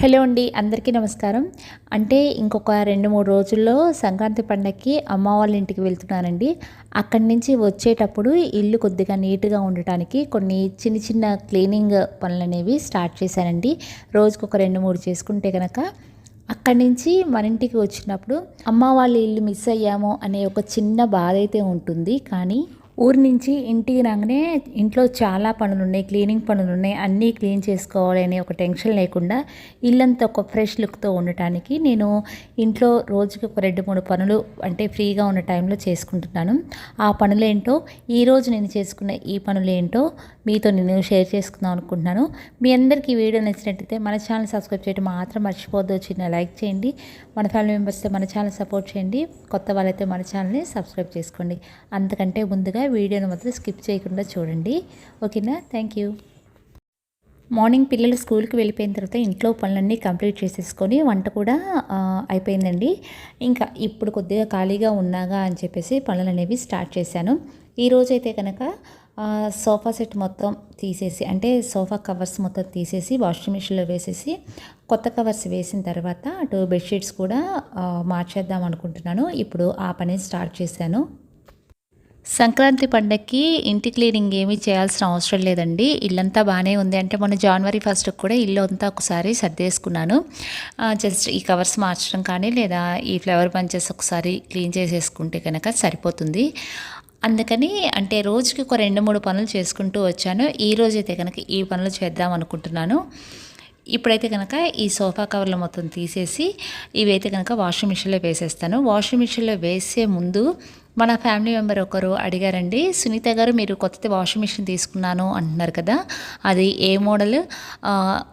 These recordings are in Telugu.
హలో అండి అందరికీ నమస్కారం. అంటే ఇంకొక రెండు మూడు రోజుల్లో సంక్రాంతి పండగకి అమ్మ వాళ్ళ ఇంటికి వెళ్తున్నానండి. అక్కడి నుంచి వచ్చేటప్పుడు ఇల్లు కొద్దిగా నీట్గా ఉండటానికి కొన్ని చిన్న చిన్న క్లీనింగ్ పనులు అనేవి స్టార్ట్ చేశానండి. రోజుకు ఒక రెండు మూడు చేసుకుంటే కనుక అక్కడి నుంచి మన ఇంటికి వచ్చినప్పుడు అమ్మ వాళ్ళ ఇల్లు మిస్ అయ్యామో అనే ఒక చిన్న బాధ అయితే ఉంటుంది. కానీ ఊరి నుంచి ఇంటికి రాగానే ఇంట్లో చాలా పనులు ఉన్నాయి క్లీనింగ్ పనులు ఉన్నాయి అన్నీ క్లీన్ చేసుకోవాలి అనే ఒక టెన్షన్ లేకుండా ఇల్లంతా ఒక ఫ్రెష్ లుక్తో ఉండటానికి నేను ఇంట్లో రోజుకి ఒక రెండు మూడు పనులు అంటే ఫ్రీగా ఉన్న టైంలో చేసుకుంటున్నాను. ఆ పనులేంటో ఈరోజు నేను చేసుకున్న ఈ పనులు ఏంటో మీతో నేను షేర్ చేసుకుందాం అనుకుంటున్నాను. మీ అందరికీ వీడియో నచ్చినట్టయితే మన ఛానల్ సబ్స్క్రైబ్ చేయడం మాత్రం మర్చిపోద్దు చిన్న లైక్ చేయండి. మన ఫ్యామిలీ మెంబర్స్తో మన ఛానల్ సపోర్ట్ చేయండి. కొత్త వాళ్ళైతే మన ఛానల్ని సబ్స్క్రైబ్ చేసుకోండి. అంతకంటే ముందుగా వీడియోని మాత్రం స్కిప్ చేయకుండా చూడండి. ఓకేనా థ్యాంక్ యూ మార్నింగ్ పిల్లలు స్కూల్కి వెళ్ళిపోయిన తర్వాత ఇంట్లో పనులన్నీ కంప్లీట్ చేసేసుకొని వంట కూడా అయిపోయిందండి. ఇంకా ఇప్పుడు కొద్దిగా ఖాళీగా ఉన్నాగా అని చెప్పేసి పనులు అనేవి స్టార్ట్ చేశాను. ఈరోజు అయితే కనుక సోఫా సెట్ మొత్తం తీసేసి అంటే సోఫా కవర్స్ మొత్తం తీసేసి వాషింగ్ మిషన్లో వేసేసి కొత్త కవర్స్ వేసిన తర్వాత అటు బెడ్షీట్స్ కూడా మార్చేద్దాం అనుకుంటున్నాను. ఇప్పుడు ఆ పని స్టార్ట్ చేశాను. సంక్రాంతి పండగకి ఇంటి క్లీనింగ్ ఏమీ చేయాల్సిన అవసరం లేదండి. ఇల్లంతా బాగానే ఉంది. అంటే మొన్న జనవరి ఫస్ట్ కూడా ఇల్లు అంతా ఒకసారి సర్దేసుకున్నాను. జస్ట్ ఈ కవర్స్ మార్చడం కానీ లేదా ఈ ఫ్లవర్ బంచెస్ ఒకసారి క్లీన్ చేసేసుకుంటే కనుక సరిపోతుంది. అందుకని అంటే రోజుకి ఒక రెండు మూడు పనులు చేసుకుంటూ వచ్చాను. ఈ రోజైతే కనుక ఈ పనులు చేద్దాం అనుకుంటున్నాను. ఇప్పుడైతే కనుక ఈ సోఫా కవర్లు మొత్తం తీసేసి ఇవైతే కనుక వాషింగ్ మిషన్లో వేసేస్తాను. వాషింగ్ మిషన్లో వేసే ముందు మన ఫ్యామిలీ మెంబర్ ఒకరు అడిగారండి సునీత గారు మీరు కొత్తది వాషింగ్ మిషన్ తీసుకున్నాను అంటున్నారు కదా. అది ఏ మోడల్?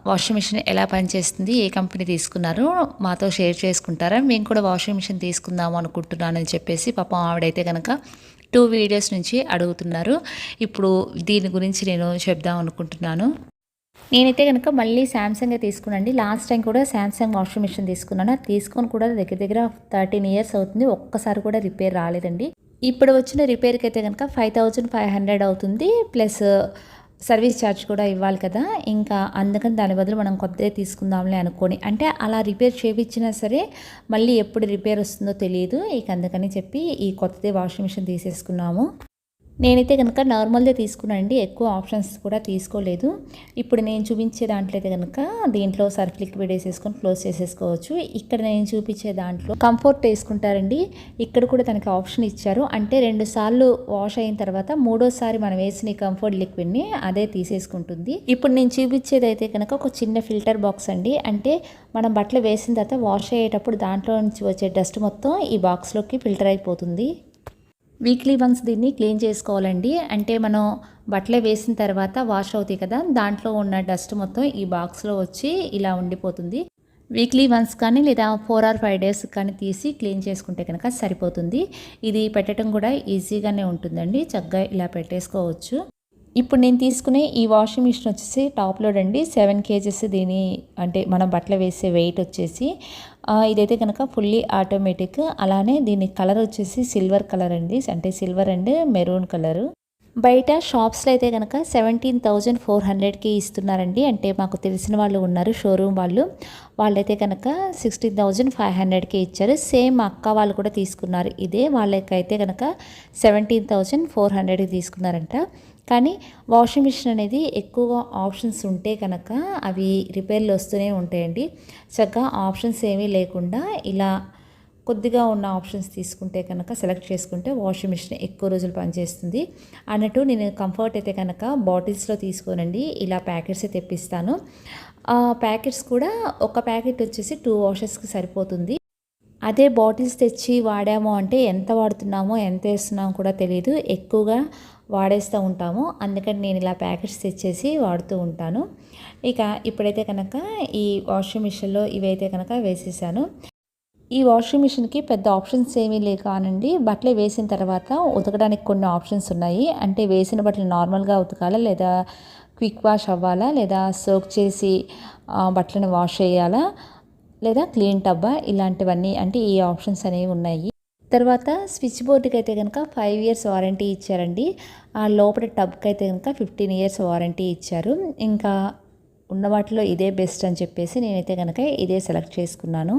వాషింగ్ మిషన్ ఎలా పనిచేస్తుంది? ఏ కంపెనీ తీసుకున్నారు? మాతో షేర్ చేసుకుంటారా? మేము కూడా వాషింగ్ మిషన్ తీసుకుందాము అనుకుంటున్నాను అని చెప్పేసి పాపం ఆవిడైతే కనుక టూ వీడియోస్ నుంచి అడుగుతున్నారు. ఇప్పుడు దీని గురించి నేను చెప్దాం అనుకుంటున్నాను. నేనైతే కనుక మళ్ళీ శాంసంగ్ తీసుకున్నాండి లాస్ట్ టైం కూడా శాంసంగ్ వాషింగ్ మిషన్ తీసుకున్నాను. తీసుకొని కూడా దగ్గర దగ్గర థర్టీన్ ఇయర్స్ అవుతుంది. ఒక్కసారి కూడా రిపేర్ రాలేదండి. ఇప్పుడు వచ్చిన రిపేర్కి అయితే కనుక ఫైవ్ థౌజండ్ ఫైవ్ హండ్రెడ్ అవుతుంది. ప్లస్ సర్వీస్ ఛార్జ్ కూడా ఇవ్వాలి కదా. ఇంకా అందుకని దాని బదులు మనం కొత్తదే తీసుకుందాంలే అనుకోని. అంటే అలా రిపేర్ చేయించినా సరే మళ్ళీ ఎప్పుడు రిపేర్ వస్తుందో తెలియదు. ఇక అందుకని చెప్పి ఈ కొత్తదే వాషింగ్ మిషన్ తీసేసుకున్నాము. నేనైతే కనుక నార్మల్దే తీసుకున్నానండి ఎక్కువ ఆప్షన్స్ కూడా తీసుకోలేదు. ఇప్పుడు నేను చూపించే దాంట్లో అయితే కనుక దీంట్లో సర్ఫ్ లిక్విడ్ వేసేసుకొని క్లోజ్ చేసేసుకోవచ్చు. ఇక్కడ నేను చూపించే దాంట్లో కంఫర్ట్ వేసుకుంటారండి. ఇక్కడ కూడా తనకి ఆప్షన్ ఇచ్చారు. అంటే రెండు సార్లు వాష్ అయిన తర్వాత మూడోసారి మనం వేసిన కంఫర్ట్ లిక్విడ్ని అదే తీసేసుకుంటుంది. ఇప్పుడు నేను చూపించేది అయితే కనుక ఒక చిన్న ఫిల్టర్ బాక్స్ అండి. అంటే మనం బట్టలు వేసిన తర్వాత వాష్ అయ్యేటప్పుడు దాంట్లో నుంచి వచ్చే డస్ట్ మొత్తం ఈ బాక్స్లోకి ఫిల్టర్ అయిపోతుంది. వీక్లీ వన్స్ దీన్ని క్లీన్ చేసుకోవాలండి. అంటే మనం బట్టలే వేసిన తర్వాత వాష్ అవుతాయి కదా దాంట్లో ఉన్న డస్ట్ మొత్తం ఈ బాక్స్లో వచ్చి ఇలా ఉండిపోతుంది. వీక్లీ వన్స్ కానీ లేదా ఫోర్ ఆర్ ఫైవ్ డేస్ కానీ తీసి క్లీన్ చేసుకుంటే కనుక సరిపోతుంది. ఇది పెట్టడం కూడా ఈజీగానే ఉంటుందండి. చక్కగా ఇలా పెట్టేసుకోవచ్చు. ఇప్పుడు నేను తీసుకునే ఈ వాషింగ్ మిషన్ వచ్చేసి టాప్ లోడ్ అండి సెవెన్ కేజెస్ దీని అంటే మనం బట్టలు వేసే వెయిట్ వచ్చేసి ఇదైతే కనుక ఫుల్లీ ఆటోమేటిక్ అలానే దీని కలర్ వచ్చేసి సిల్వర్ కలర్ అండి. అంటే సిల్వర్ అండ్ మెరూన్ కలరు బయట షాప్స్లో అయితే కనుక సెవెంటీన్ థౌజండ్ ఫోర్ హండ్రెడ్కి ఇస్తున్నారండి. అంటే మాకు తెలిసిన వాళ్ళు ఉన్నారు షోరూమ్ వాళ్ళు. వాళ్ళైతే కనుక సిక్స్టీన్ థౌజండ్ ఫైవ్ హండ్రెడ్కి ఇచ్చారు. సేమ్ అక్క వాళ్ళు కూడా తీసుకున్నారు. ఇదే వాళ్ళకైతే కనుక సెవెంటీన్ థౌజండ్ ఫోర్ హండ్రెడ్కి తీసుకున్నారంట. కానీ వాషింగ్ మిషన్ అనేది ఎక్కువగా ఆప్షన్స్ ఉంటే కనుక అవి రిపేర్లు వస్తూనే ఉంటాయండి. చక్కగా ఆప్షన్స్ ఏమీ లేకుండా ఇలా కొద్దిగా ఉన్న ఆప్షన్స్ తీసుకుంటే కనుక సెలెక్ట్ చేసుకుంటే వాషింగ్ మిషన్ ఎక్కువ రోజులు పనిచేస్తుంది. అన్నట్టు నేను కంఫర్ట్ అయితే కనుక బాటిల్స్లో తీసుకోనండి. ఇలా ప్యాకెట్స్ తెప్పిస్తాను. ప్యాకెట్స్ కూడా ఒక ప్యాకెట్ వచ్చేసి టూ వాషెస్కి సరిపోతుంది. అదే బాటిల్స్ తెచ్చి వాడాము అంటే ఎంత వాడుతున్నామో ఎంత వేస్తున్నామో కూడా తెలియదు ఎక్కువగా వాడేస్తూ ఉంటాము. అందుకని నేను ఇలా ప్యాకెట్స్ తెచ్చేసి వాడుతూ ఉంటాను. ఇక ఇప్పుడైతే కనుక ఈ వాషింగ్ మిషన్లో ఇవైతే కనుక వేసేసాను. ఈ వాషింగ్ మిషన్కి పెద్ద ఆప్షన్స్ ఏమీ లేవు కానండి. బట్టలు వేసిన తర్వాత ఉతకడానికి కొన్ని ఆప్షన్స్ ఉన్నాయి. అంటే వేసిన బట్టలు నార్మల్గా ఉతకాలా లేదా క్విక్ వాష్ అవ్వాలా లేదా సోక్ చేసి బట్టలను వాష్ చేయాలా? లేదా క్లీన్ టబ్బా ఇలాంటివన్నీ అంటే ఈ ఆప్షన్స్ అనేవి ఉన్నాయి. తర్వాత స్విచ్ బోర్డుకి అయితే కనుక ఫైవ్ ఇయర్స్ వారంటీ ఇచ్చారండి. ఆ లోపల టబ్కి అయితే కనుక ఫిఫ్టీన్ ఇయర్స్ వారంటీ ఇచ్చారు. ఇంకా ఉన్న వాటిలో ఇదే బెస్ట్ అని చెప్పేసి నేనైతే కనుక ఇదే సెలెక్ట్ చేసుకున్నాను.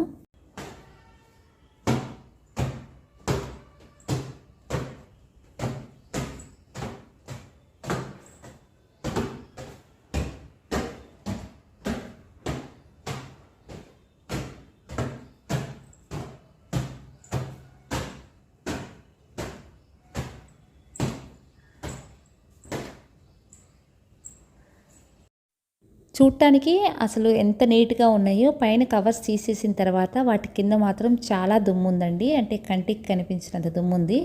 చూడటానికి అసలు ఎంత నీట్గా ఉన్నాయో పైన కవర్స్ తీసేసిన తర్వాత వాటి కింద మాత్రం చాలా దుమ్ము ఉందండి అంటే కంటికి కనిపించినంత దుమ్ము ఉంది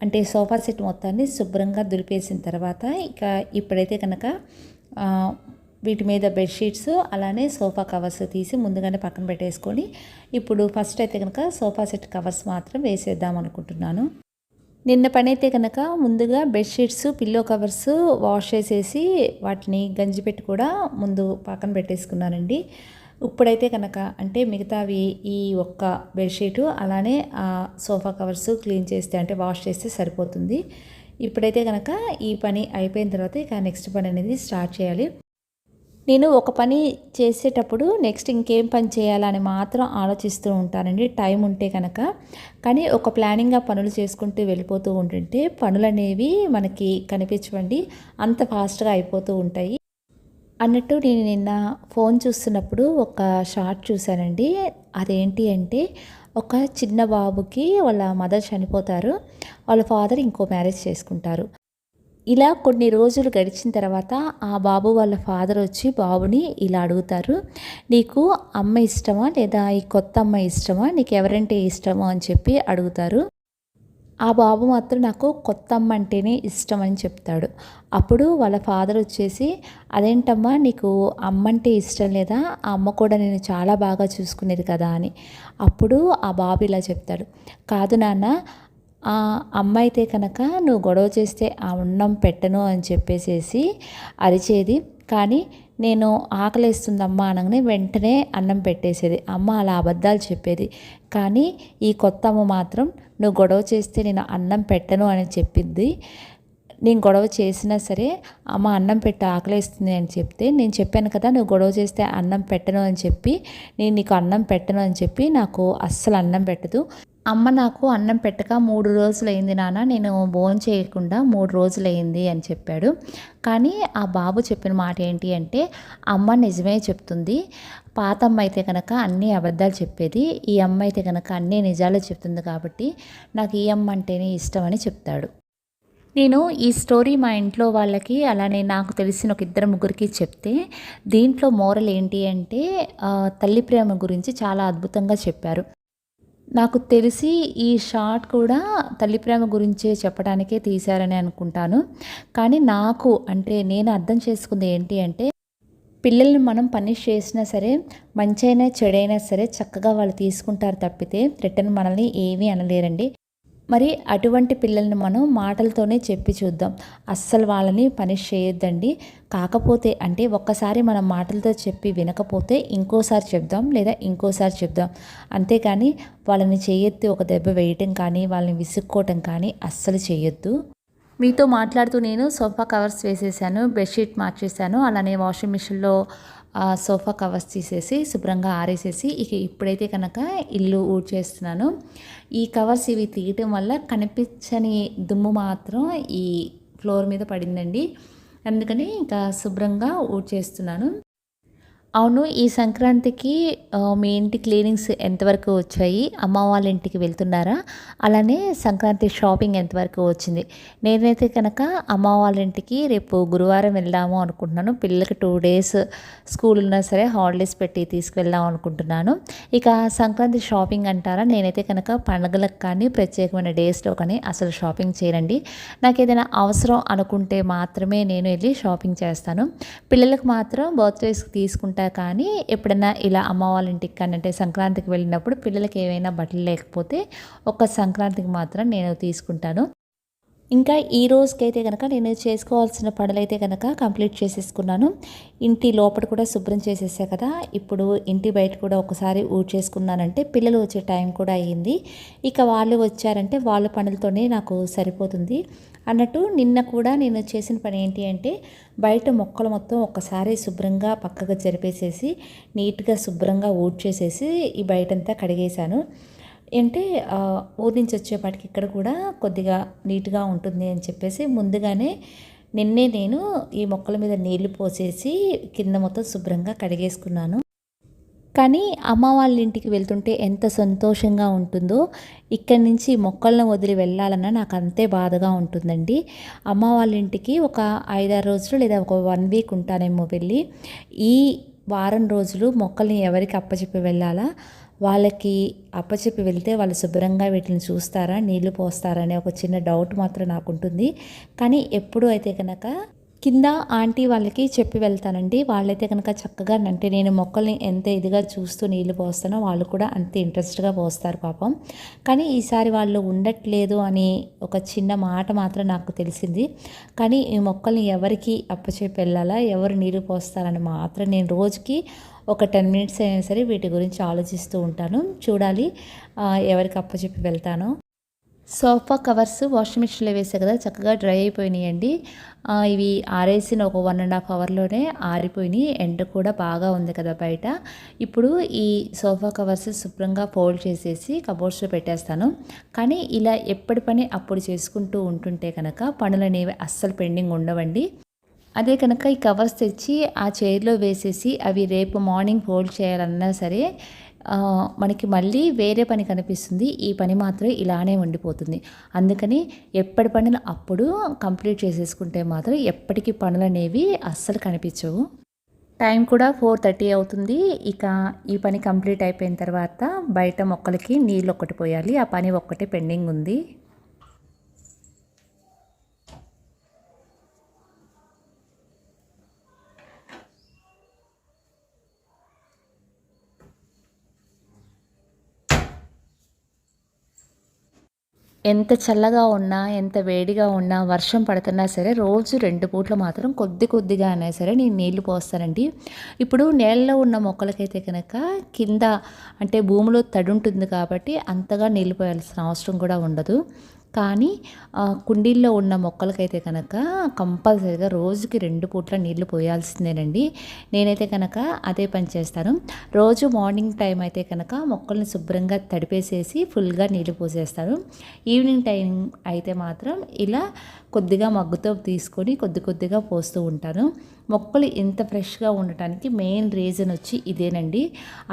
అంటే సోఫా సెట్ మొత్తాన్ని శుభ్రంగా దులిపేసిన తర్వాత ఇక ఇప్పుడైతే కనుక వీటి మీద బెడ్షీట్స్ అలానే సోఫా కవర్స్ తీసి ముందుగానే పక్కన పెట్టేసుకొని ఇప్పుడు ఫస్ట్ అయితే కనుక సోఫా సెట్ కవర్స్ మాత్రం వేసేద్దాం అనుకుంటున్నాను. నిన్న పని అయితే కనుక ముందుగా బెడ్షీట్స్ పిల్లో కవర్స్ వాష్ చేసేసి వాటిని గంజి పెట్టి కూడా ముందు పక్కన పెట్టేసుకున్నానండి. ఇప్పుడైతే కనుక అంటే మిగతావి ఈ ఒక్క బెడ్షీటు అలానే ఆ సోఫా కవర్స్ క్లీన్ చేస్తే అంటే వాష్ చేస్తే సరిపోతుంది. ఇప్పుడైతే కనుక ఈ పని అయిపోయిన తర్వాత ఇక నెక్స్ట్ పని అనేది స్టార్ట్ చేయాలి. నేను ఒక పని చేసేటప్పుడు నెక్స్ట్ ఇంకేం పని చేయాలని మాత్రం ఆలోచిస్తూ ఉంటానండి. టైం ఉంటే కనుక. కానీ ఒక ప్లానింగ్గా పనులు చేసుకుంటూ వెళ్ళిపోతూ ఉంటుంటే పనులు అనేవి మనకి కనిపించవండి. అంత ఫాస్ట్గా అయిపోతూ ఉంటాయి. అన్నట్టు నేను నిన్న ఫోన్ చూస్తున్నప్పుడు ఒక షార్ట్ చూశానండి. అదేంటి అంటే ఒక చిన్న బాబుకి వాళ్ళ మదర్ చనిపోతారు. వాళ్ళ ఫాదర్ ఇంకో మ్యారేజ్ చేసుకుంటారు. ఇలా కొన్ని రోజులు గడిచిన తర్వాత ఆ బాబు వాళ్ళ ఫాదర్ వచ్చి బాబుని ఇలా అడుగుతారు నీకు అమ్మ ఇష్టమా లేదా ఈ కొత్త అమ్మ ఇష్టమా? నీకు ఎవరంటే ఇష్టమా? అని చెప్పి అడుగుతారు. ఆ బాబు మాత్రం నాకు కొత్త అమ్మ అంటేనే ఇష్టం అని చెప్తాడు. అప్పుడు వాళ్ళ ఫాదర్ వచ్చేసి అదేంటమ్మా నీకు అమ్మ అంటే ఇష్టం లేదా? ఆ అమ్మ కూడా నేను చాలా బాగా చూసుకునేది కదా అని. అప్పుడు ఆ బాబు ఇలా చెప్తాడు కాదు నాన్న ఆ అమ్మ అయితే కనుక నువ్వు గొడవ చేస్తే ఆ అన్నం పెట్టను అని చెప్పేసేసి అరిచేది. కానీ నేను ఆకలిస్తుందమ్మా అనగానే వెంటనే అన్నం పెట్టేసేది. అమ్మ అలా అబద్ధాలు చెప్పేది. కానీ ఈ కొత్త అమ్మ మాత్రం నువ్వు గొడవ చేస్తే నేను అన్నం పెట్టను అని చెప్పింది. నేను గొడవ చేసినా సరే అమ్మ అన్నం పెట్టి ఆకలిస్తుంది అని చెప్తే నేను చెప్పాను కదా నువ్వు గొడవ చేస్తే అన్నం పెట్టను అని చెప్పి నేను నీకు అన్నం పెట్టను అని చెప్పి నాకు అస్సలు అన్నం పెట్టదు. అమ్మ నాకు అన్నం పెట్టక మూడు రోజులైంది నాన్న. నేను భోజనం చేయకుండా మూడు రోజులైంది అని చెప్పాడు. కానీ ఆ బాబు చెప్పిన మాట ఏంటి అంటే అమ్మ నిజమే చెప్తుంది. పాత అమ్మ అయితే కనుక అన్ని అబద్ధాలు చెప్పేది ఈ అమ్మ అయితే కనుక అన్ని నిజాలు చెప్తుంది కాబట్టి నాకు ఈ అమ్మ అంటేనే ఇష్టం అని చెప్తాడు. నేను ఈ స్టోరీ మా ఇంట్లో వాళ్ళకి అలానే నాకు తెలిసిన ఒక ఇద్దరు ముగ్గురికి చెప్తే దీంట్లో మోరల్ ఏంటి అంటే తల్లి ప్రేమ గురించి చాలా అద్భుతంగా చెప్పారు. నాకు తెలిసి ఈ షార్ట్ కూడా తల్లి ప్రేమ గురించే చెప్పడానికే తీశారని అనుకుంటాను. కానీ నాకు అంటే నేను అర్థం చేసుకుంది ఏంటి అంటే పిల్లల్ని మనం పనిష్ చేసినా సరే మంచైనా చెడైనా సరే చక్కగా వాళ్ళు తీసుకుంటారు తప్పితే రిటర్న్ మనల్ని ఏమీ అనలేరండి. మరి అటువంటి పిల్లల్ని మనం మాటలతోనే చెప్పి చూద్దాం. అస్సలు వాళ్ళని పనిష్ చేయొద్దండి. కాకపోతే అంటే ఒక్కసారి మనం మాటలతో చెప్పి వినకపోతే ఇంకోసారి చెప్దాం లేదా ఇంకోసారి చెప్దాం. అంతేకాని వాళ్ళని చేయొద్దు ఒక దెబ్బ వేయటం కానీ వాళ్ళని విసుక్కోవటం కానీ అస్సలు చేయొద్దు. మీతో మాట్లాడుతూ నేను సోఫా కవర్స్ వేసేసాను బెడ్షీట్ మార్చేసాను అలానే వాషింగ్ మిషన్లో సోఫా కవర్స్ తీసేసి శుభ్రంగా ఆరేసేసి ఇక ఇప్పుడైతే కనుక ఇల్లు ఊడ్చేస్తున్నాను. ఈ కవర్స్ ఇవి తీయటం వల్ల కనిపించని దుమ్ము మాత్రం ఈ ఫ్లోర్ మీద పడిందండి. అందుకని ఇంకా శుభ్రంగా ఊడ్చేస్తున్నాను. అవును ఈ సంక్రాంతికి మీ ఇంటి క్లీనింగ్స్ ఎంతవరకు వచ్చాయి? అమ్మ వాళ్ళ ఇంటికి వెళ్తున్నారా? అలానే సంక్రాంతి షాపింగ్ ఎంతవరకు వచ్చింది? నేనైతే కనుక అమ్మ వాళ్ళ ఇంటికి రేపు గురువారం వెళ్దాము అనుకుంటున్నాను. పిల్లలకి టూ డేస్ స్కూల్ ఉన్నా సరే హాలిడేస్ పెట్టి తీసుకువెళ్దాం అనుకుంటున్నాను. ఇక సంక్రాంతి షాపింగ్ అంటారా? నేనైతే కనుక పండుగలకు కానీ ప్రత్యేకమైన డేస్లో కానీ అసలు షాపింగ్ చేయనండి. నాకు ఏదైనా అవసరం అనుకుంటే మాత్రమే నేను వెళ్ళి షాపింగ్ చేస్తాను. పిల్లలకు మాత్రం బర్త్డేస్కి తీసుకుంటాను. ఉంటా కానీ ఎప్పుడైనా ఇలా అమ్మ వాళ్ళ ఇంటికి కానీ అంటే సంక్రాంతికి వెళ్ళినప్పుడు పిల్లలకి ఏమైనా బట్టలు లేకపోతే ఒక సంక్రాంతికి మాత్రం నేను తీసుకుంటాను. ఇంకా ఈ రోజుకైతే కనుక నేను చేసుకోవాల్సిన పనులైతే కనుక కంప్లీట్ చేసేసుకున్నాను. ఇంటి లోపల కూడా శుభ్రం చేసేసా కదా ఇప్పుడు ఇంటి బయట కూడా ఒకసారి ఊడ్చేసుకున్నానంటే పిల్లలు వచ్చే టైం కూడా అయ్యింది. ఇక వాళ్ళు వచ్చారంటే వాళ్ళ పనులతోనే నాకు సరిపోతుంది. అన్నట్టు నిన్న కూడా నేను చేసిన పని ఏంటి అంటే బయట మొక్కలు మొత్తం ఒక్కసారి శుభ్రంగా పక్కగా జరిపేసేసి నీట్గా శుభ్రంగా ఊడ్చేసేసి ఈ బయటంతా కడిగేశాను. అంటే ఊరి నుంచి వచ్చేపాటికి ఇక్కడ కూడా కొద్దిగా నీట్గా ఉంటుంది అని చెప్పేసి ముందుగానే నిన్నే నేను ఈ మొక్కల మీద నీళ్ళు పోసేసి కింద మొత్తం శుభ్రంగా కడిగేసుకున్నాను. కానీ అమ్మ వాళ్ళ ఇంటికి వెళ్తుంటే ఎంత సంతోషంగా ఉంటుందో ఇక్కడి నుంచి మొక్కలను వదిలి వెళ్ళాలన్న నాకు అంతే బాధగా ఉంటుందండి. అమ్మ వాళ్ళ ఇంటికి ఒక ఐదారు రోజులు లేదా ఒక వన్ వీక్ ఉంటానేమో వెళ్ళి ఈ వారం రోజులు మొక్కల్ని ఎవరికి అప్పచెప్పి వెళ్ళాలా? వాళ్ళకి అప్పచెప్పి వెళ్తే వాళ్ళు శుభ్రంగా వీటిని చూస్తారా? నీళ్ళు పోస్తారా? అనే ఒక చిన్న డౌట్ మాత్రం నాకు ఉంటుంది. కానీ ఎప్పుడు అయితే కనుక కింద ఆంటీ వాళ్ళకి చెప్పి వెళ్తానండి. వాళ్ళైతే కనుక చక్కగా అంటే నేను మొక్కల్ని ఎంత ఇదిగా చూస్తూ నీళ్ళు పోస్తానో వాళ్ళు కూడా అంత ఇంట్రెస్ట్గా పోస్తారు పాపం. కానీ ఈసారి వాళ్ళు ఉండట్లేదు అని ఒక చిన్న మాట మాత్రం నాకు తెలిసింది. కానీ ఈ మొక్కల్ని ఎవరికి అప్పచెప్పి వెళ్ళాలా? ఎవరు నీళ్ళు పోస్తారని మాత్రం నేను రోజుకి ఒక టెన్ మినిట్స్ అయినా సరే వీటి గురించి ఆలోచిస్తూ ఉంటాను. చూడాలి ఎవరికి అప్పచెప్పి వెళ్తాను. సోఫా కవర్స్ వాషింగ్ మిషన్లో వేసే కదా చక్కగా డ్రై అయిపోయినాయండి. ఇవి ఆరేసిన ఒక వన్ అండ్ హాఫ్ అవర్లోనే ఆరిపోయినాయి. ఎండ కూడా బాగా ఉంది కదా బయట. ఇప్పుడు ఈ సోఫా కవర్స్ శుభ్రంగా ఫోల్డ్ చేసేసి కబోర్డ్స్లో పెట్టేస్తాను. కానీ ఇలా ఎప్పటి పని అప్పుడు చేసుకుంటూ ఉంటుంటే కనుక పనులు అనేవి అస్సలు పెండింగ్ ఉండవండి. అదే కనుక ఈ కవర్స్ తెచ్చి ఆ చైర్లో వేసేసి అవి రేపు మార్నింగ్ ఫోల్డ్ చేయాలన్నా సరే మనకి మళ్ళీ వేరే పని కనిపిస్తుంది. ఈ పని మాత్రం ఇలానే ఉండిపోతుంది. అందుకని ఎప్పటి పనులు అప్పుడు కంప్లీట్ చేసేసుకుంటే మాత్రం ఎప్పటికీ పనులు అనేవి అస్సలు కనిపించవు. టైం కూడా ఫోర్ థర్టీ అవుతుంది. ఇక ఈ పని కంప్లీట్ అయిపోయిన తర్వాత బయట మొక్కలకి నీళ్ళు ఒక్కటి పోయాలి. ఆ పని ఒక్కటే పెండింగ్ ఉంది. ఎంత చల్లగా ఉన్నా ఎంత వేడిగా ఉన్నా వర్షం పడుతున్నా సరే రోజు రెండు పూట్లు మాత్రం కొద్ది కొద్దిగా అయినా సరే నేను నీళ్ళు పోస్తానండి. ఇప్పుడు నేలలో ఉన్న మొక్కలకైతే కనుక కింద అంటే భూమిలో తడి ఉంటుంది కాబట్టి అంతగా నీళ్ళు పోయాల్సిన అవసరం కూడా ఉండదు. కానీ కుండీల్లో ఉన్న మొక్కలకైతే కనుక కంపల్సరీగా రోజుకి రెండు పూట్ల నీళ్ళు పోయాల్సిందేనండి. నేనైతే కనుక అదే పని చేస్తాను. రోజు మార్నింగ్ టైం అయితే కనుక మొక్కల్ని శుభ్రంగా తడిపేసేసి ఫుల్గా నీళ్ళు పోసేస్తాను. ఈవినింగ్ టైం అయితే మాత్రం ఇలా కొద్దిగా మగ్గుతో తీసుకొని కొద్ది కొద్దిగా పోస్తూ ఉంటాను. మొక్కలు ఇంత ఫ్రెష్గా ఉండటానికి మెయిన్ రీజన్ వచ్చి ఇదేనండి.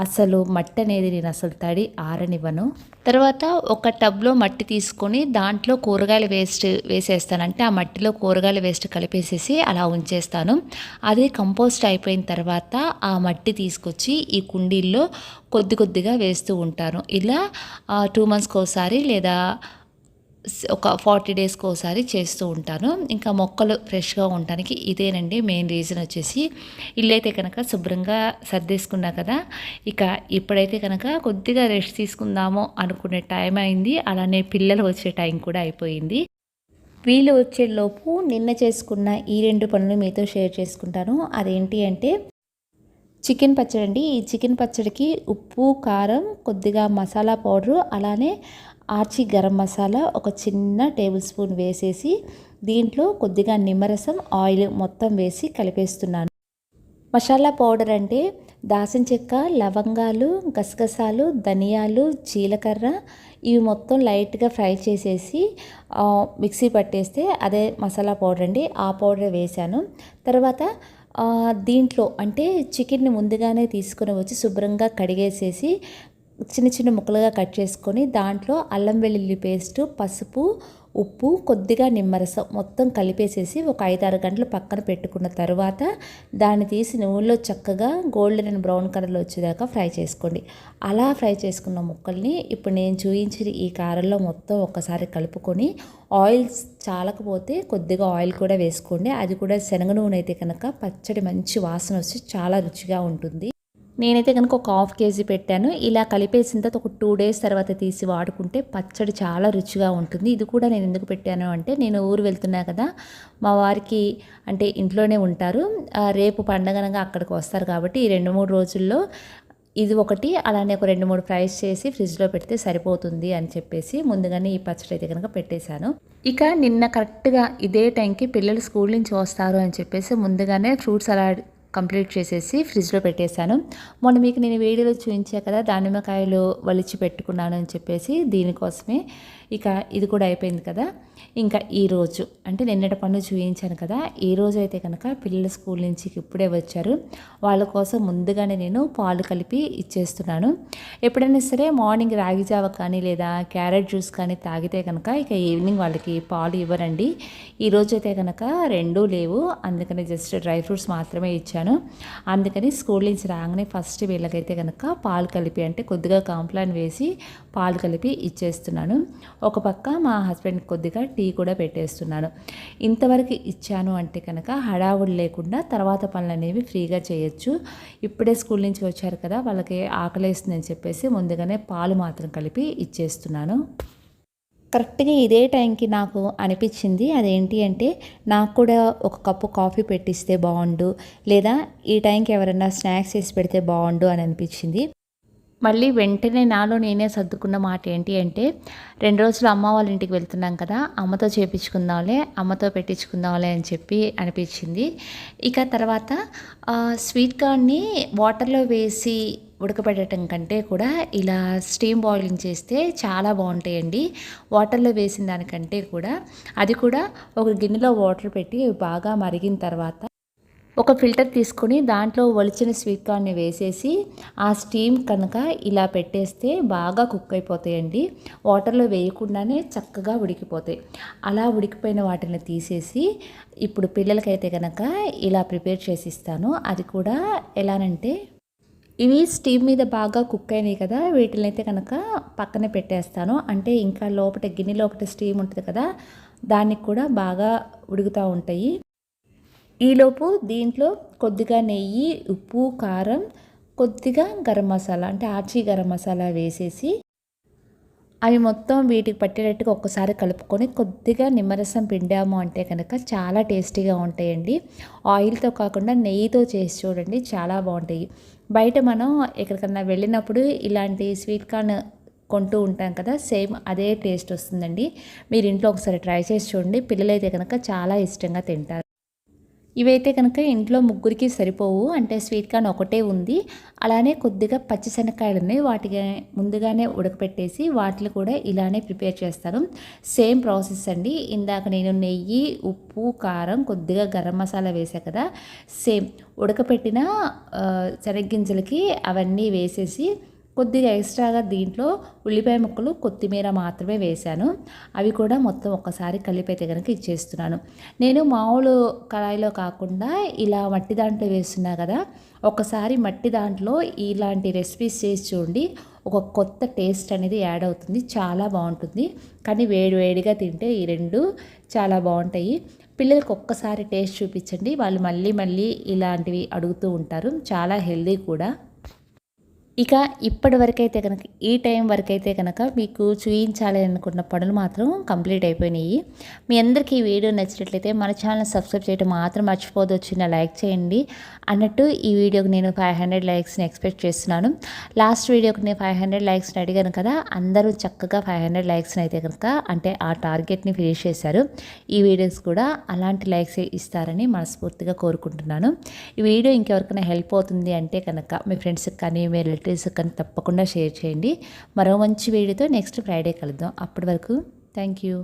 అసలు మట్టి అనేది నేను అసలు తడి ఆరనివ్వను. తర్వాత ఒక టబ్లో మట్టి తీసుకొని దాంట్లో కూరగాయల వేస్ట్ వేసేస్తానంటే ఆ మట్టిలో కూరగాయల వేస్ట్ కలిపేసేసి అలా ఉంచేస్తాను. అది కంపోస్ట్ అయిపోయిన తర్వాత ఆ మట్టి తీసుకొచ్చి ఈ కుండీల్లో కొద్ది కొద్దిగా వేస్తూ ఉంటాను. ఇలా టూ మంత్స్కి ఒకసారి లేదా ఒక ఫార్టీ డేస్కి ఒకసారి చేస్తూ ఉంటాను. ఇంకా మొక్కలు ఫ్రెష్గా ఉండటానికి ఇదేనండి మెయిన్ రీజన్ వచ్చేసి. ఇల్లు అయితే కనుక శుభ్రంగా సర్దేసుకున్నా కదా ఇక ఇప్పుడైతే కనుక కొద్దిగా రెస్ట్ తీసుకుందాము అనుకునే టైం అయింది. అలానే పిల్లలు వచ్చే టైం కూడా అయిపోయింది. వీళ్ళు వచ్చేలోపు నిన్న చేసుకున్న ఈ రెండు పనులు మీతో షేర్ చేసుకుంటాను. అదేంటి అంటే చికెన్ పచ్చడి అండి ఈ చికెన్ పచ్చడికి ఉప్పు కారం కొద్దిగా మసాలా పౌడరు అలానే ఆర్చి గరం మసాలా ఒక చిన్న టేబుల్ స్పూన్ వేసేసి దీంట్లో కొద్దిగా నిమ్మరసం ఆయిల్ మొత్తం వేసి కలిపేస్తున్నాను. మసాలా పౌడర్ అంటే దాసిన చెక్క లవంగాలు గసగసాలు ధనియాలు జీలకర్ర ఇవి మొత్తం లైట్గా ఫ్రై చేసేసి మిక్సీ పట్టేస్తే అదే మసాలా పౌడర్ అండి. ఆ పౌడర్ వేశాను. తర్వాత దీంట్లో అంటే చికెన్ని ముందుగానే తీసుకుని వచ్చి శుభ్రంగా కడిగేసేసి చిన్న చిన్న ముక్కలుగా కట్ చేసుకొని దాంట్లో అల్లం వెల్లుల్లి పేస్టు పసుపు ఉప్పు కొద్దిగా నిమ్మరసం మొత్తం కలిపేసేసి ఒక ఐదారు గంటలు పక్కన పెట్టుకున్న తర్వాత దాన్ని తీసి నూనెలో చక్కగా గోల్డెన్ అండ్ బ్రౌన్ కలర్లో వచ్చేదాకా ఫ్రై చేసుకోండి. అలా ఫ్రై చేసుకున్న ముక్కల్ని ఇప్పుడు నేను చూపించిన ఈ కారంలో మొత్తం ఒక్కసారి కలుపుకొని ఆయిల్స్ చాలకపోతే కొద్దిగా ఆయిల్ కూడా వేసుకోండి. అది కూడా శనగ నూనె అయితే కనుక పచ్చడి మంచి వాసన వచ్చి చాలా రుచిగా ఉంటుంది. నేనైతే కనుక ఒక హాఫ్ కేజీ పెట్టాను. ఇలా కలిపేసిన తర్వాత ఒక టూ డేస్ తర్వాత తీసి వాడుకుంటే పచ్చడి చాలా రుచిగా ఉంటుంది. ఇది కూడా నేను ఎందుకు పెట్టాను అంటే నేను ఊరు వెళ్తున్నా కదా మా వారికి అంటే ఇంట్లోనే ఉంటారు. రేపు పండగనగా అక్కడికి వస్తారు కాబట్టి ఈ రెండు మూడు రోజుల్లో ఇది ఒకటి అలానే ఒక రెండు మూడు ఫ్రైస్ చేసి ఫ్రిడ్జ్లో పెడితే సరిపోతుంది అని చెప్పేసి ముందుగానే ఈ పచ్చడి అయితే కనుక పెట్టేశాను. ఇక నిన్న కరెక్ట్గా ఇదే టైంకి పిల్లలు స్కూల్ నుంచి వస్తారు అని చెప్పేసి ముందుగానే ఫ్రూట్స్ అలా కంప్లీట్ చేసేసి ఫ్రిడ్జ్లో పెట్టేశాను. మొన్న మీకు నేను వేడిలో చూపించా కదా దానిమ్మకాయలు వలిచి పెట్టుకున్నాను అని చెప్పేసి దీనికోసమే ఇక ఇది కూడా అయిపోయింది కదా. ఇంకా ఈరోజు అంటే నిన్నటి పనులు చూపించాను కదా. ఈరోజు అయితే కనుక పిల్లలు స్కూల్ నుంచి ఇప్పుడే వచ్చారు. వాళ్ళ కోసం ముందుగానే నేను పాలు కలిపి ఇచ్చేస్తున్నాను. ఎప్పుడైనా సరే మార్నింగ్ రాగి జావ కానీ లేదా క్యారెట్ జ్యూస్ కానీ తాగితే కనుక ఇక ఈవినింగ్ వాళ్ళకి పాలు ఇవ్వరండి. ఈరోజు అయితే కనుక రెండూ లేవు. అందుకని జస్ట్ డ్రై ఫ్రూట్స్ మాత్రమే ఇచ్చాను. అందుకని స్కూల్ నుంచి రాగానే ఫస్ట్ వీళ్ళకైతే కనుక పాలు కలిపి అంటే కొద్దిగా కాంప్లాన్ వేసి పాలు కలిపి ఇచ్చేస్తున్నాను. ఒక పక్క మా హస్బెండ్ కొద్దిగా టీ కూడా పెట్టేస్తున్నాను ఇంతవరకు ఇచ్చాను అంటే కనుక హడావుడి లేకుండా తర్వాత పనులు అనేవి ఫ్రీగా చేయొచ్చు. ఇప్పుడే స్కూల్ నుంచి వచ్చారు కదా వాళ్ళకి ఆకలేస్తుందని చెప్పేసి ముందుగానే పాలు మాత్రం కలిపి ఇచ్చేస్తున్నాను. కరెక్ట్గా ఇదే టైంకి నాకు అనిపించింది అదేంటి అంటే నాకు కూడా ఒక కప్పు కాఫీ పెట్టిస్తే బాగుండు లేదా ఈ టైంకి ఎవరైనా స్నాక్స్ చేసి పెడితే బాగుండు అని అనిపించింది. మళ్ళీ వెంటనే నాలో నేనే సర్దుకున్న మాట ఏంటి అంటే రెండు రోజులు అమ్మ వాళ్ళ ఇంటికి వెళ్తున్నాం కదా అమ్మతో చేపించుకుందాంలే అమ్మతో పెట్టించుకుందాంలే అని చెప్పి అనిపించింది. ఇక తర్వాత స్వీట్ కార్న్ని వాటర్లో వేసి ఉడకబెట్టడం కంటే కూడా ఇలా స్టీమ్ బాయిలింగ్ చేస్తే చాలా బాగుంటాయండి. వాటర్లో వేసిన దానికంటే కూడా అది కూడా ఒక గిన్నెలో వాటర్ పెట్టి బాగా మరిగిన తర్వాత ఒక ఫిల్టర్ తీసుకొని దాంట్లో ఒలిచిన స్వీట్ కార్న్ని వేసేసి ఆ స్టీమ్ కనుక ఇలా పెట్టేస్తే బాగా కుక్ అయిపోతాయండి. వాటర్లో వేయకుండానే చక్కగా ఉడికిపోతాయి. అలా ఉడికిపోయిన వాటిని తీసేసి ఇప్పుడు పిల్లలకైతే కనుక ఇలా ప్రిపేర్ చేసి ఇస్తాను అది కూడా ఎలానంటే ఇవి స్టీమ్ మీద బాగా కుక్ అయినాయి కదా వీటిని అయితే కనుక పక్కనే పెట్టేస్తాను. అంటే ఇంకా లోపల గిన్నె లోపల స్టీమ్ ఉంటుంది కదా దానికి కూడా బాగా ఉడుకుతూ ఉంటాయి. ఈలోపు దీంట్లో కొద్దిగా నెయ్యి ఉప్పు కారం కొద్దిగా గరం మసాలా అంటే ఆర్చి గరం మసాలా వేసేసి అవి మొత్తం వీటికి పట్టేటట్టుగా ఒక్కసారి కలుపుకొని కొద్దిగా నిమ్మరసం పిండాము అంటే కనుక చాలా టేస్టీగా ఉంటాయండి. ఆయిల్తో కాకుండా నెయ్యితో చేసి చూడండి చాలా బాగుంటాయి. బయట మనం ఎక్కడికన్నా వెళ్ళినప్పుడు ఇలాంటి స్వీట్ కార్న్ కొంటూ ఉంటాం కదా సేమ్ అదే టేస్ట్ వస్తుందండి. మీరు ఇంట్లో ఒకసారి ట్రై చేసి చూడండి. పిల్లలైతే కనుక చాలా ఇష్టంగా తింటారు. ఇవైతే కనుక ఇంట్లో ముగ్గురికి సరిపోవు. అంటే స్వీట్ కార్న్ ఒకటే ఉంది. అలానే కొద్దిగా పచ్చిశనక్కాయలని ఉన్నాయి వాటికి ముందుగానే ఉడకపెట్టేసి వాటిని కూడా ఇలానే ప్రిపేర్ చేస్తాను. సేమ్ ప్రాసెస్ అండి. ఇందాక నేను నెయ్యి ఉప్పు కారం కొద్దిగా గరం మసాలా వేసా కదా. సేమ్ ఉడకపెట్టిన శనగ్గింజలకి అవన్నీ వేసేసి కొద్దిగా ఎక్స్ట్రాగా దీంట్లో ఉల్లిపాయ ముక్కలు కొత్తిమీర మాత్రమే వేశాను. అవి కూడా మొత్తం ఒక్కసారి కలిపైతే కనుక ఇచ్చేస్తున్నాను. నేను మామూలు కళాయిలో కాకుండా ఇలా మట్టి దాంట్లో వేస్తున్నా కదా ఒకసారి మట్టి దాంట్లో ఇలాంటి రెసిపీస్ చేసి చూడండి. ఒక కొత్త టేస్ట్ అనేది యాడ్ అవుతుంది. చాలా బాగుంటుంది. కానీ వేడి వేడిగా తింటే ఈ రెండు చాలా బాగుంటాయి. పిల్లలకు ఒక్కసారి టేస్ట్ చూపించండి. వాళ్ళు మళ్ళీ మళ్ళీ ఇలాంటివి అడుగుతూ ఉంటారు. చాలా హెల్దీ కూడా. ఇక ఇప్పటి వరకైతే కనుక ఈ టైం వరకైతే కనుక మీకు చూయించాలి అనుకున్న పనులు మాత్రం కంప్లీట్ అయిపోయినాయి. మీ అందరికీ ఈ వీడియో నచ్చినట్లయితే మన ఛానల్ సబ్స్క్రైబ్ చేయడం మాత్రం మర్చిపోదు వచ్చిన లైక్ చేయండి. అన్నట్టు ఈ వీడియోకి నేను ఫైవ్ హండ్రెడ్ లైక్స్ని ఎక్స్పెక్ట్ చేస్తున్నాను. లాస్ట్ వీడియోకి నేను ఫైవ్ హండ్రెడ్ లైక్స్ని అడిగాను కదా అందరూ చక్కగా ఫైవ్ హండ్రెడ్ లైక్స్ని అయితే కనుక అంటే ఆ టార్గెట్ని ఫినిష్ చేశారు. ఈ వీడియోస్ కూడా అలాంటి లైక్స్ ఇస్తారని మనస్ఫూర్తిగా కోరుకుంటున్నాను. ఈ వీడియో ఇంకెవరికైనా హెల్ప్ అవుతుంది అంటే కనుక మీ ఫ్రెండ్స్కి కానీ మీ రిలేటివ్స్కి కానీ తప్పకుండా షేర్ చేయండి. మరో మంచి వీడియోతో నెక్స్ట్ ఫ్రైడే కలుద్దాం. అప్పటి వరకు థ్యాంక్ యూ